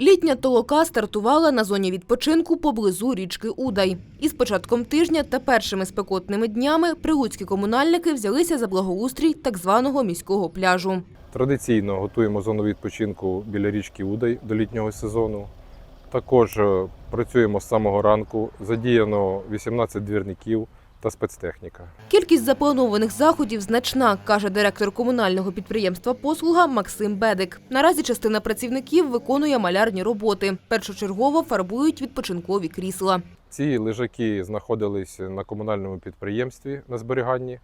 Літня толока стартувала на зоні відпочинку поблизу річки Удай. І з початком тижня та першими спекотними днями прилуцькі комунальники взялися за благоустрій так званого міського пляжу. Традиційно готуємо зону відпочинку біля річки Удай до літнього сезону. Також е, працюємо з самого ранку. Задіяно 18 двірників та спецтехніка. Кількість запланованих заходів значна, каже директор комунального підприємства Послуга Максим Бедик. Наразі частина працівників виконує малярні роботи. Першочергово фарбують відпочинкові крісла. Ці лежаки знаходились на комунальному підприємстві на зберіганні.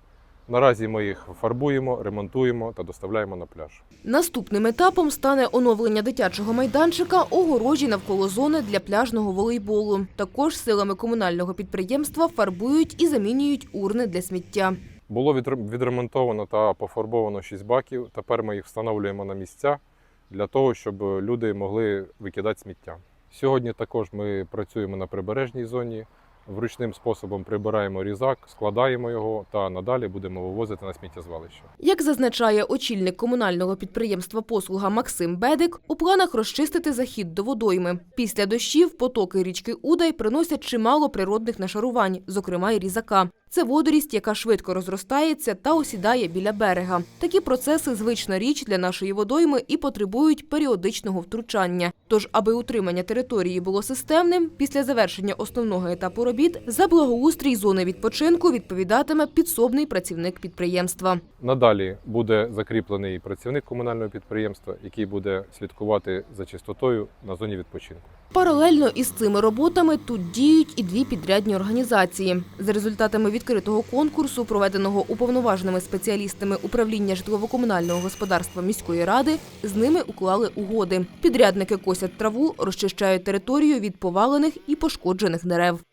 Наразі ми їх фарбуємо, ремонтуємо та доставляємо на пляж. Наступним етапом стане оновлення дитячого майданчика огорожі навколо зони для пляжного волейболу. Також силами комунального підприємства фарбують і замінюють урни для сміття. Було відре- відремонтовано та пофарбовано 6 баків. Тепер ми їх встановлюємо на місця для того, щоб люди могли викидати сміття. Сьогодні також ми працюємо на прибережній зоні. Вручним способом прибираємо різак, складаємо його та надалі будемо вивозити на сміттєзвалище. Як зазначає очільник комунального підприємства послуга Максим Бедик, у планах розчистити захід до водойми. Після дощів потоки річки Удай приносять чимало природних нашарувань, зокрема й різака. Це водорість, яка швидко розростається та осідає біля берега. Такі процеси звична річ для нашої водойми і потребують періодичного втручання. Тож, аби утримання території було системним, після завершення основного етапу робіт за благоустрій зони відпочинку відповідатиме підсобний працівник підприємства. Надалі буде закріплений працівник комунального підприємства, який буде слідкувати за чистотою на зоні відпочинку. Паралельно із цими роботами тут діють і дві підрядні організації. За результатами відкритого конкурсу, проведеного уповноваженими спеціалістами управління житлово-комунального господарства міської ради, з ними уклали угоди. Підрядники косять траву, розчищають територію від повалених і пошкоджених дерев.